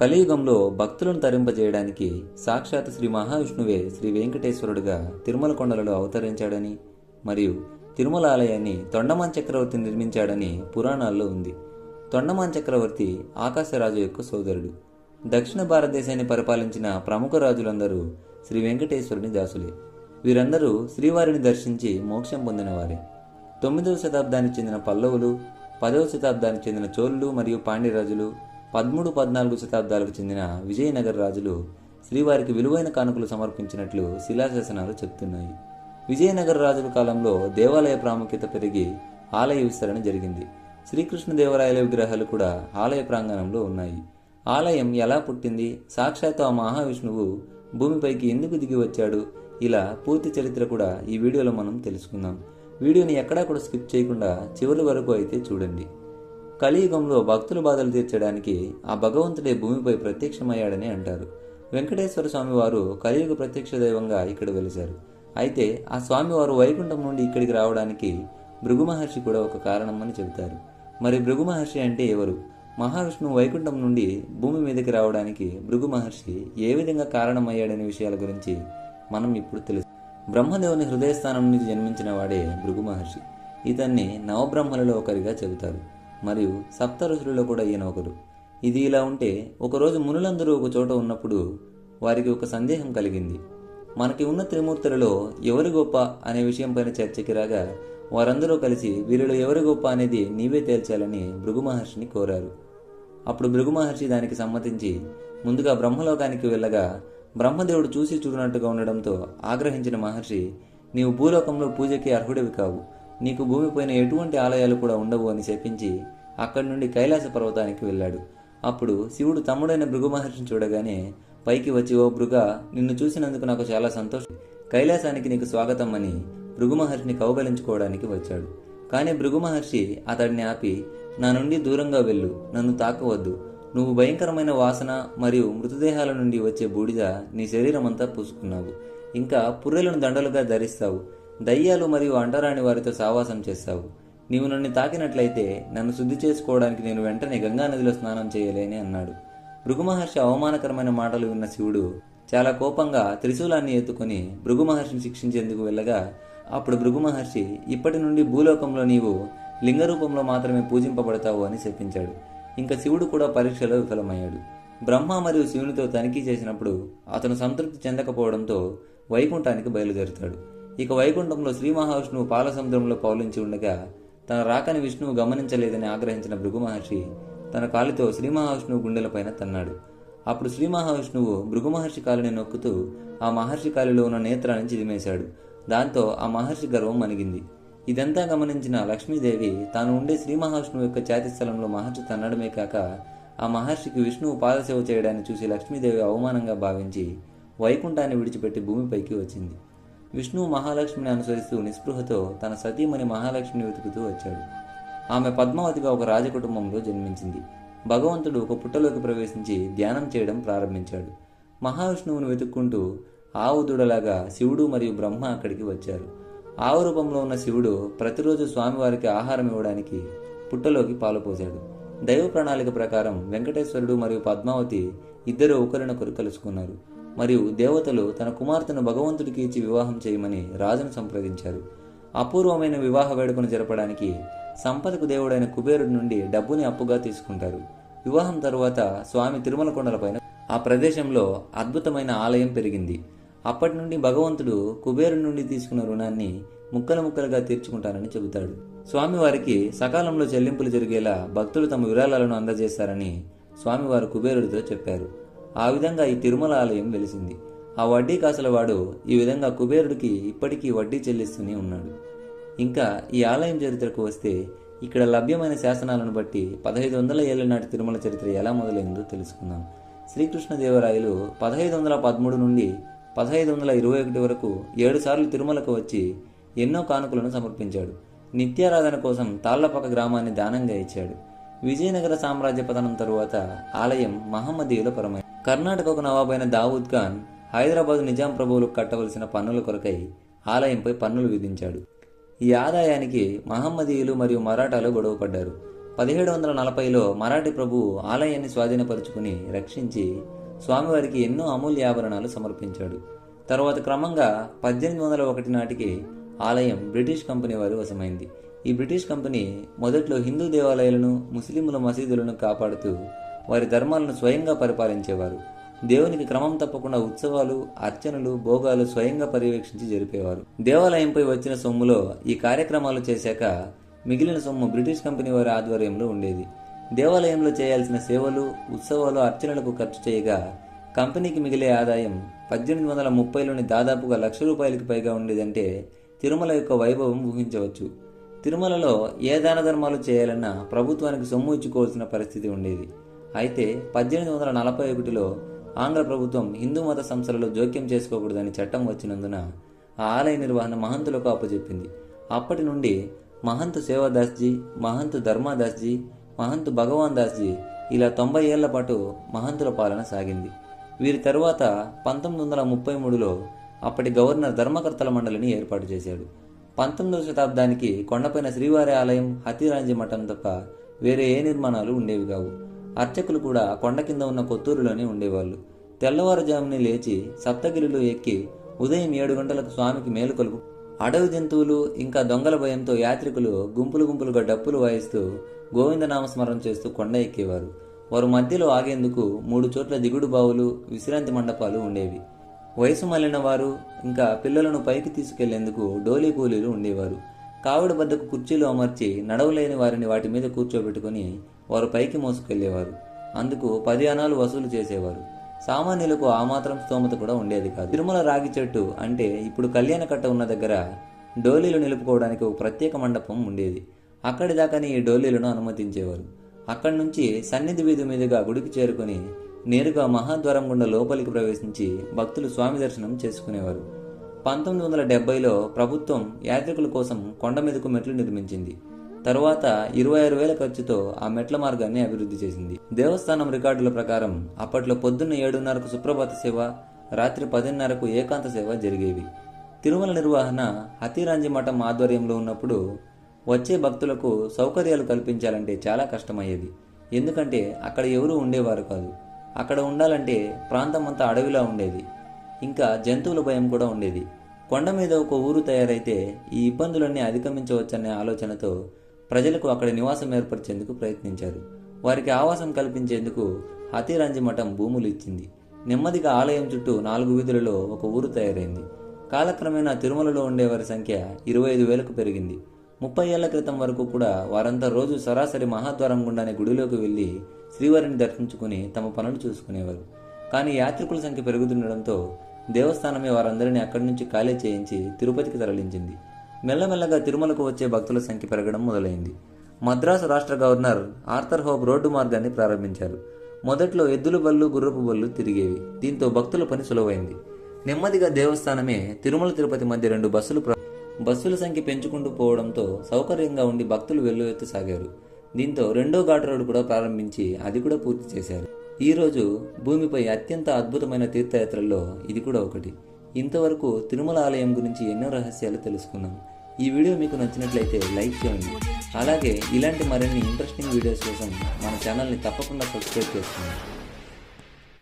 కలియుగంలో భక్తులను తరింపజేయడానికి సాక్షాత్ శ్రీ మహావిష్ణువే శ్రీ వెంకటేశ్వరుడుగా తిరుమల కొండలలో అవతరించాడని మరియు తిరుమల ఆలయాన్ని తొండమాన్ చక్రవర్తి నిర్మించాడని పురాణాల్లో ఉంది. తొండమాన్ చక్రవర్తి ఆకాశరాజు యొక్క సోదరుడు. దక్షిణ భారతదేశాన్ని పరిపాలించిన ప్రముఖ రాజులందరూ శ్రీ వెంకటేశ్వరుని దాసులే. వీరందరూ శ్రీవారిని దర్శించి మోక్షం పొందినవారే. తొమ్మిదవ శతాబ్దానికి చెందిన పల్లవులు పదవ శతాబ్దానికి చెందిన చోళులు మరియు పాండ్యరాజులు పదమూడు పద్నాలుగు శతాబ్దాలకు చెందిన విజయనగర రాజులు శ్రీవారికి విలువైన కానుకలు సమర్పించినట్లు శిలాశాసనాలు చెప్తున్నాయి. విజయనగర రాజుల కాలంలో దేవాలయ ప్రాముఖ్యత పెరిగి ఆలయ విస్తరణ జరిగింది. శ్రీకృష్ణదేవరాయల విగ్రహాలు కూడా ఆలయ ప్రాంగణంలో ఉన్నాయి. ఆలయం ఎలా పుట్టింది? సాక్షాత్తు ఆ మహావిష్ణువు భూమిపైకి ఎందుకు దిగి వచ్చాడు? ఇలా పూర్తి చరిత్ర కూడా ఈ వీడియోలో మనం తెలుసుకుందాం. వీడియోని ఎక్కడా కూడా స్కిప్ చేయకుండా చివరి వరకు అయితే చూడండి. కలియుగంలో భక్తుల బాధలు తీర్చడానికి ఆ భగవంతుడే భూమిపై ప్రత్యక్షమయ్యాడని అంటారు. వెంకటేశ్వర స్వామి వారు కలియుగ ప్రత్యక్ష దైవంగా ఇక్కడ వెలిశారు. అయితే ఆ స్వామివారు వైకుంఠం నుండి ఇక్కడికి రావడానికి భృగు మహర్షి కూడా ఒక కారణం అని చెబుతారు. మరి భృగు మహర్షి అంటే ఎవరు? మహావిష్ణువు వైకుంఠం నుండి భూమి మీదకి రావడానికి భృగు మహర్షి ఏ విధంగా కారణమయ్యాడనే విషయాల గురించి మనం ఇప్పుడు తెలుసు. బ్రహ్మదేవుని హృదయస్థానం నుంచి జన్మించిన వాడే భృగు మహర్షి ఇతన్ని నవబ్రహ్మలలో ఒకరిగా చెబుతారు. మరియు సప్త ఋషులలో కూడా ఈయన ఒకరు ఇది ఇలా ఉంటే ఒకరోజు మునులందరూ ఒక చోట ఉన్నప్పుడు వారికి ఒక సందేహం కలిగింది. మనకి ఉన్న త్రిమూర్తులలో ఎవరు గొప్ప అనే విషయంపైన చర్చకి రాగా వారందరూ కలిసి వీరిలో ఎవరు గొప్ప అనేది నీవే తేల్చాలని భృగు మహర్షిని కోరారు. అప్పుడు భృగు మహర్షి దానికి సమ్మతించి ముందుగా బ్రహ్మలోకానికి వెళ్ళగా బ్రహ్మదేవుడు చూసి చూడనట్టుగా ఉండడంతో ఆగ్రహించిన మహర్షి నీవు భూలోకంలో పూజకి అర్హుడివి కావు. నీకు భూమిపైన ఎటువంటి ఆలయాలు కూడా ఉండవు అని శపించి అక్కడి నుండి కైలాస పర్వతానికి వెళ్ళాడు. అప్పుడు శివుడు తమ్ముడైన భృగు మహర్షిని చూడగానే పైకి వచ్చి ఓ భృగ నిన్ను చూసినందుకు నాకు చాలా సంతోషం. కైలాసానికి నీకు స్వాగతం అని భృగు మహర్షిని కౌగలించుకోవడానికి వచ్చాడు. కానీ భృగు మహర్షి అతడిని ఆపి నా నుండి దూరంగా వెళ్ళు నన్ను తాకవద్దు. నువ్వు భయంకరమైన వాసన మరియు మృతదేహాల నుండి వచ్చే బూడిద నీ శరీరం అంతా పూసుకున్నావు. ఇంకా పుర్రెలను దండలుగా ధరిస్తావు. దయ్యాలు మరియు అంటరాని వారితో సావాసం చేస్తావు. నీవు నన్ను తాకినట్లయితే నన్ను శుద్ధి చేసుకోవడానికి నేను వెంటనే గంగా నదిలో స్నానం చేయలేని అన్నాడు. భృగు మహర్షి అవమానకరమైన మాటలు విన్న శివుడు చాలా కోపంగా త్రిశూలాన్ని ఎత్తుకొని భృగు మహర్షిని శిక్షించేందుకు వెళ్ళగా అప్పుడు భృగుమహర్షి ఇప్పటి నుండి భూలోకంలో నీవు లింగ రూపంలో మాత్రమే పూజింపబడతావు అని చెప్పించాడు ఇంకా శివుడు కూడా పరీక్షలో విఫలమయ్యాడు. బ్రహ్మ మరియు శివునితో తనిఖీ చేసినప్పుడు అతను సంతృప్తి చెందకపోవడంతో వైకుంఠానికి బయలుదేరుతాడు. ఇక వైకుంఠంలో శ్రీ మహావిష్ణువు పాలసముద్రంలో పౌలించి ఉండగా తన రాకని విష్ణువు గమనించలేదని ఆగ్రహించిన భృగు మహర్షి తన కాలితో శ్రీ మహావిష్ణువు గుండెలపైన తన్నాడు. అప్పుడు శ్రీ మహావిష్ణువు భృగు మహర్షి కాలిని నొక్కుతూ ఆ మహర్షి కాలిలో ఉన్న నేత్రాన్ని చిదిమేశాడు. దాంతో ఆ మహర్షి గర్వం మనిగింది. ఇదంతా గమనించిన లక్ష్మీదేవి తాను ఉండే శ్రీ మహావిష్ణువు యొక్క ఛాతి స్థలంలో మహర్షి తన్నడమే కాక ఆ మహర్షికి విష్ణువు పాదసేవ చేయడాన్ని చూసి లక్ష్మీదేవి అవమానంగా భావించి వైకుంఠాన్ని విడిచిపెట్టి భూమిపైకి వచ్చింది. విష్ణువు మహాలక్ష్మిని అనుసరిస్తూ నిస్పృహతో తన సతీమణి మహాలక్ష్మిని వెతుకుతూ వచ్చాడు. ఆమె పద్మావతిగా ఒక రాజకుటుంబంలో జన్మించింది. భగవంతుడు ఒక పుట్టలోకి ప్రవేశించి ధ్యానం చేయడం ప్రారంభించాడు. మహావిష్ణువును వెతుక్కుంటూ ఆవు దూడలాగా శివుడు మరియు బ్రహ్మ అక్కడికి వచ్చారు. ఆవు రూపంలో ఉన్న శివుడు ప్రతిరోజు స్వామివారికి ఆహారం ఇవ్వడానికి పుట్టలోకి పాలు పోశాడు. దైవ ప్రణాళిక ప్రకారం వెంకటేశ్వరుడు మరియు పద్మావతి ఇద్దరు ఒకరినొకరు కలుసుకున్నారు. మరియు దేవతలు తన కుమార్తెను భగవంతుడికి ఇచ్చి వివాహం చేయమని రాజును సంప్రదించారు. అపూర్వమైన వివాహ వేడుకను జరపడానికి సంపదకు దేవుడైన కుబేరుడి నుండి డబ్బుని అప్పుగా తీసుకుంటారు. వివాహం తరువాత స్వామి తిరుమల కొండలపైన ఆ ప్రదేశంలో అద్భుతమైన ఆలయం పెరిగింది. అప్పటి నుండి భగవంతుడు కుబేరుడి నుండి తీసుకున్న రుణాన్ని ముక్కలు ముక్కలుగా తీర్చుకుంటానని చెబుతాడు. స్వామివారికి సకాలంలో చెల్లింపులు జరిగేలా భక్తులు తమ విరాళాలను అందజేస్తారని స్వామివారు కుబేరుడితో చెప్పారు. ఆ విధంగా ఈ తిరుమల ఆలయం వెలిసింది. ఆ వడ్డీ కాసుల వాడు ఈ విధంగా కుబేరుడికి ఇప్పటికీ వడ్డీ చెల్లిస్తూనే ఉన్నాడు. ఇంకా ఈ ఆలయం చరిత్రకు వస్తే ఇక్కడ లభ్యమైన శాసనాలను బట్టి పదహైదు వందల ఏళ్ళ నాటి తిరుమల చరిత్ర ఎలా మొదలైందో తెలుసుకుందాం. శ్రీకృష్ణదేవరాయలు పదహైదు వందల పదమూడు నుండి పదహైదు వందల ఇరవై ఒకటి వరకు ఏడుసార్లు తిరుమలకు వచ్చి ఎన్నో కానుకలను సమర్పించాడు. నిత్యారాధన కోసం తాళ్ళపక్క గ్రామాన్ని దానంగా ఇచ్చాడు. విజయనగర సామ్రాజ్య పతనం తరువాత ఆలయం మహమ్మదీయుల పరమైంది కర్ణాటకకు నవాబైన దావూద్ ఖాన్ హైదరాబాద్ నిజాం ప్రభువులకు కట్టవలసిన పన్నుల కొరకై ఆలయంపై పన్నులు విధించాడు. ఈ ఆదాయానికి మహమ్మదీయులు మరియు మరాఠాలు గొడవపడ్డారు. పదిహేడు వందల నలభైలో మరాఠీ ప్రభువు ఆలయాన్ని స్వాధీనపరుచుకుని రక్షించి స్వామివారికి ఎన్నో అమూల్య ఆభరణాలు సమర్పించాడు. తర్వాత క్రమంగా పద్దెనిమిది వందల ఒకటి నాటికి ఆలయం బ్రిటిష్ కంపెనీ వారి వశమైంది. ఈ బ్రిటిష్ కంపెనీ మొదట్లో హిందూ దేవాలయాలను ముస్లింల మసీదులను కాపాడుతూ వారి ధర్మాలను స్వయంగా పరిపాలించేవారు. దేవునికి క్రమం తప్పకుండా ఉత్సవాలు అర్చనలు భోగాలు స్వయంగా పర్యవేక్షించి జరిపేవారు. దేవాలయంపై వచ్చిన సొమ్ములో ఈ కార్యక్రమాలు చేశాక మిగిలిన సొమ్ము బ్రిటిష్ కంపెనీ వారి ఆధ్వర్యంలో ఉండేది. దేవాలయంలో చేయాల్సిన సేవలు ఉత్సవాలు అర్చనలకు ఖర్చు చేయగా కంపెనీకి మిగిలే ఆదాయం పద్దెనిమిది వందల ముప్పైలోని దాదాపుగా లక్ష రూపాయలకి పైగా ఉండేదంటే తిరుమల యొక్క వైభవం ఊహించవచ్చు. తిరుమలలో ఏ దాన ధర్మాలు చేయాలన్నా ప్రభుత్వానికి సొమ్ము ఇచ్చుకోవాల్సిన పరిస్థితి ఉండేది. అయితే పద్దెనిమిది వందల నలభై ఒకటిలో ఆంగ్ల ప్రభుత్వం హిందూ మత సంస్థలలో జోక్యం చేసుకోకూడదని చట్టం వచ్చినందున ఆ ఆలయ నిర్వహణ మహంతులకు అప్పచెప్పింది. అప్పటి నుండి మహంత్ సేవాదాస్జీ మహంత్ ధర్మాదాస్జీ మహంత్ భగవాన్ దాస్జీ ఇలా తొంభై ఏళ్ళ పాటు మహంతుల పాలన సాగింది. వీరి తరువాత పంతొమ్మిది వందల ముప్పై మూడులో అప్పటి గవర్నర్ ధర్మకర్తల మండలిని ఏర్పాటు చేశాడు. పంతొమ్మిదవ శతాబ్దానికి కొండపైన శ్రీవారి ఆలయం హతిరాంజి మఠం తప్ప వేరే ఏ నిర్మాణాలు ఉండేవి కావు. అర్చకులు కూడా కొండ కింద ఉన్న కొత్తూరులోనే ఉండేవాళ్ళు. తెల్లవారుజామునే లేచి సప్తగిరిలో ఎక్కి ఉదయం ఏడు గంటలకు స్వామికి మేలుకొలుపు అడవి జంతువులు ఇంకా దొంగల భయంతో యాత్రికులు గుంపులు గుంపులుగా డప్పులు వాయిస్తూ గోవిందనామస్మరణ చేస్తూ కొండ ఎక్కేవారు. వారు మధ్యలో ఆగేందుకు మూడు చోట్ల దిగుడు బావులు విశ్రాంతి మండపాలు ఉండేవి. వయసు మళ్ళిన వారు ఇంకా పిల్లలను పైకి తీసుకెళ్ళేందుకు డోలీ కూలీలు ఉండేవారు. కావిడ బద్దకు కుర్చీలు అమర్చి నడవలేని వారిని వాటి మీద కూర్చోబెట్టుకుని వారు పైకి మోసుకెళ్ళేవారు అందుకు పది అనాలు వసూలు చేసేవారు. సామాన్యులకు ఆ మాత్రం స్తోమత కూడా ఉండేది కాదు. తిరుమల రాగి చెట్టు అంటే ఇప్పుడు కళ్యాణకట్ట ఉన్న దగ్గర డోలీలు నిలుపుకోవడానికి ఒక ప్రత్యేక మండపం ఉండేది. అక్కడి దాకాని ఈ డోలీలను అనుమతించేవారు. అక్కడి నుంచి సన్నిధి వీధి మీదుగా గుడికి చేరుకొని నేరుగా మహాద్వారం గుండా లోపలికి ప్రవేశించి భక్తులు స్వామి దర్శనం చేసుకునేవారు. పంతొమ్మిది వందల డెబ్బైలో ప్రభుత్వం యాత్రికుల కోసం కొండ మీదకు మెట్లు నిర్మించింది. తరువాత ఇరవై ఆరు వేల ఖర్చుతో ఆ మెట్ల మార్గాన్ని అభివృద్ధి చేసింది. దేవస్థానం రికార్డుల ప్రకారం అప్పట్లో పొద్దున్న ఏడున్నరకు సుప్రభాత సేవ రాత్రి పదిన్నరకు ఏకాంత సేవ జరిగేవి. తిరుమల నిర్వహణ హతీరాంజీ మఠం ఆధ్వర్యంలో ఉన్నప్పుడు వచ్చే భక్తులకు సౌకర్యాలు కల్పించాలంటే చాలా కష్టమయ్యేది. ఎందుకంటే అక్కడ ఎవరూ ఉండేవారు కాదు. అక్కడ ఉండాలంటే ప్రాంతం అంతా అడవిలా ఉండేది. ఇంకా జంతువుల భయం కూడా ఉండేది. కొండ మీద ఒక ఊరు తయారైతే ఈ ఇబ్బందులన్నీ అధిగమించవచ్చనే ఆలోచనతో ప్రజలకు అక్కడ నివాసం ఏర్పరిచేందుకు ప్రయత్నించారు. వారికి ఆవాసం కల్పించేందుకు హతిరాంజి మఠం భూములు ఇచ్చింది. నెమ్మదిగా ఆలయం చుట్టూ నాలుగు వీధులలో ఒక ఊరు తయారైంది. కాలక్రమేణా తిరుమలలో ఉండేవారి సంఖ్య ఇరవై ఐదు వేలకు పెరిగింది. ముప్పై ఏళ్ళ క్రితం వరకు కూడా వారంతా రోజు సరాసరి మహాద్వారం గుండానే గుడిలోకి వెళ్ళి శ్రీవారిని దర్శించుకుని తమ పనులు చూసుకునేవారు. కానీ యాత్రికుల సంఖ్య పెరుగుతుండడంతో దేవస్థానమే వారందరినీ అక్కడి నుంచి ఖాళీ చేయించి తిరుపతికి తరలించింది. మెల్లమెల్లగా తిరుమలకు వచ్చే భక్తుల సంఖ్య పెరగడం మొదలైంది. మద్రాసు రాష్ట్ర గవర్నర్ ఆర్థర్ హోప్ రోడ్డు మార్గాన్ని ప్రారంభించారు. మొదట్లో ఎద్దుల బళ్ళు గుర్రపు బళ్ళు తిరిగేవి. దీంతో భక్తుల పని సులువైంది. నెమ్మదిగా దేవస్థానమే తిరుమల తిరుపతి మధ్య రెండు బస్సులు బస్సుల సంఖ్య పెంచుకుంటూ పోవడంతో సౌకర్యంగా ఉండి భక్తులు వెల్లువెత్తసాగారు దీంతో రెండో ఘాట్ రోడ్డు కూడా ప్రారంభించి అది కూడా పూర్తి చేశారు. ఈ రోజు భూమిపై అత్యంత అద్భుతమైన తీర్థయాత్రల్లో ఇది కూడా ఒకటి. ఇంతవరకు తిరుమల ఆలయం గురించి ఎన్నో రహస్యాలు తెలుసుకున్నాం. ఈ వీడియో మీకు నచ్చినట్లయితే లైక్ చేయండి. అలాగే ఇలాంటి మరిన్ని ఇంట్రెస్టింగ్ వీడియోస్ కోసం మన ఛానల్ని తప్పకుండా సబ్స్క్రైబ్ చేసుకోండి.